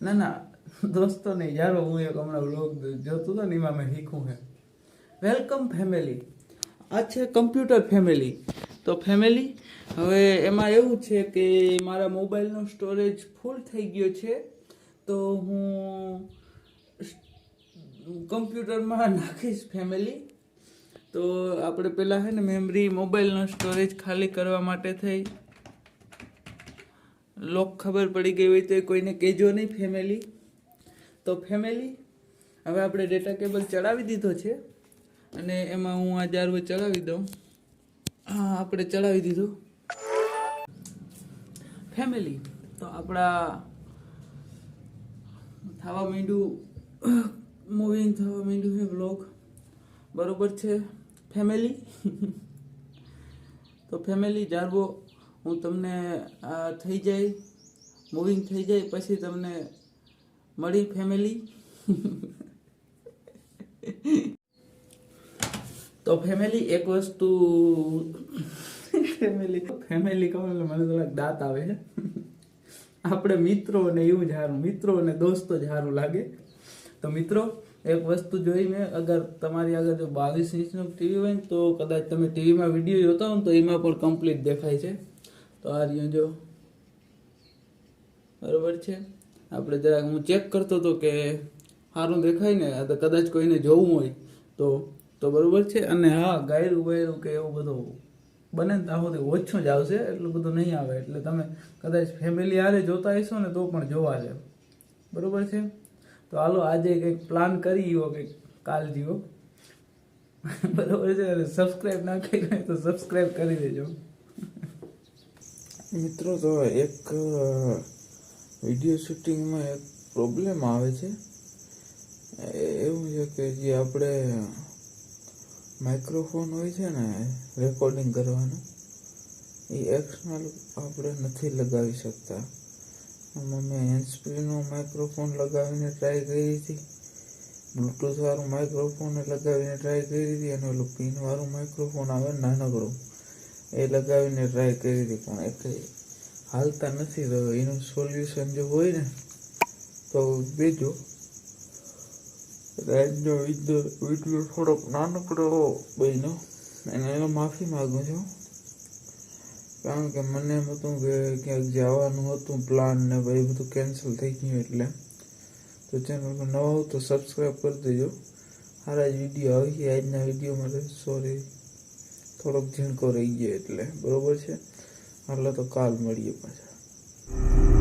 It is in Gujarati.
ના ના, દોસ્તો નહીં, યારો, હું એક હમણાં વ્લોગ જોતો હતો ને, એમાં મેં શીખું હે વેલકમ ફેમિલી આ છે કમ્પ્યુટર ફેમિલી તો ફેમિલી હવે એમાં એવું છે કે મારા મોબાઈલનો સ્ટોરેજ ફૂલ થઈ ગયો છે. તો હું કમ્પ્યુટરમાં નાખીશ ફેમિલી તો આપણે પહેલાં છે ને મેમરી મોબાઈલનો સ્ટોરેજ ખાલી કરવા માટે થઈ. લોક ખબર પડી ગઈ હોય તો એ કોઈને કહેજો નહીં ફેમિલી તો ફેમિલી હવે આપણે ડેટા કેબલ ચડાવી દીધો છે અને એમાં હું આ જારવો ચડાવી દઉં. હા, આપણે ચડાવી દીધું. ફેમિલી તો આપણા થવા માંડ્યું મૂવિંગ થવા માંડ્યું છે બ્લોગ બરોબર છે? ફેમિલી તો ફેમિલી જારવો હું તમને થઈ જાય મૂવિંગ થઈ જાય, પછી તમને મળી ફેમિલી તો ફેમિલી એક વસ્તુ ફેમિલી ફેમિલી કહો એટલે મને થોડાક દાંત આવે. આપણે મિત્રો ને એવું જ સારું, મિત્રો અને દોસ્તો જ સારું લાગે. તો મિત્રો, એક વસ્તુ જોઈ મેં, અગર તમારી આગળ જો બાવીસ ઇંચનું ટીવી હોય ને, તો કદાચ તમે ટીવીમાં વીડિયો જોતા હો ને, તો એમાં પણ કમ્પ્લીટ દેખાય છે. તો આ રહ્યો જો. બરોબર છે? આપણે જરાક હું ચેક કરતો હતો કે સારું દેખાય ને, આ તો કદાચ કોઈને જોવું હોય તો તો બરોબર છે? અને હા, ગાયરું વાયરું કે એવું બધું બને ને ત્યાં ઓછું જ આવશે, એટલું બધું નહીં આવે. એટલે તમે કદાચ ફેમિલી હારે જોતા હશો ને તો પણ જોવા છે બરોબર છે? તો હાલો, આજે કંઈક પ્લાન કરી એવો કંઈક કાલ જીવો બરોબર છે? અને સબસ્ક્રાઈબ ના કરી તો સબસ્ક્રાઈબ કરી દેજો. મિત્રો, તો એક વીડિયો શૂટિંગમાં એક પ્રોબ્લેમ આવે છે. એવું છે કે જે આપણે માઇક્રોફોન હોય છે ને રેકોર્ડિંગ કરવાનું, એ એક્સટર્નલ આપણે નથી લગાવી શકતા. આમાં મેં હેન્ડસ્પ્રીનું માઇક્રોફોન લગાવીને ટ્રાય કરી હતી. બ્લૂટૂથ વાળું માઇક્રોફોન લગાવીને ટ્રાય કરી હતી અને ઓલું પિનવાળું માઇક્રોફોન આવે નાનકડું. એ લગાવીને ટ્રાય કરી હતી, પણ એ કંઈ હાલતા નથી. તો એનું સોલ્યુશન જો હોય ને, તો બેજો. રાજનો વીડિયો થોડોક નાનકડો બન્યો, અને એનો માફી માગું છું. કારણ કે મને એમ હતું કે ક્યાંક જવાનું હતું પ્લાન ને ભાઈ બધું કેન્સલ થઈ ગયું એટલે. તો ચેનલ પર નવા હો તો સબસ્ક્રાઈબ કરી દેજો. સારા જ વીડિયો આવી આજના વીડિયો માટે. સોરી થોડોક ઝીણકો રહી ગયો એટલે બરોબર છે. એટલે તો કાલ મળીએ પાછા.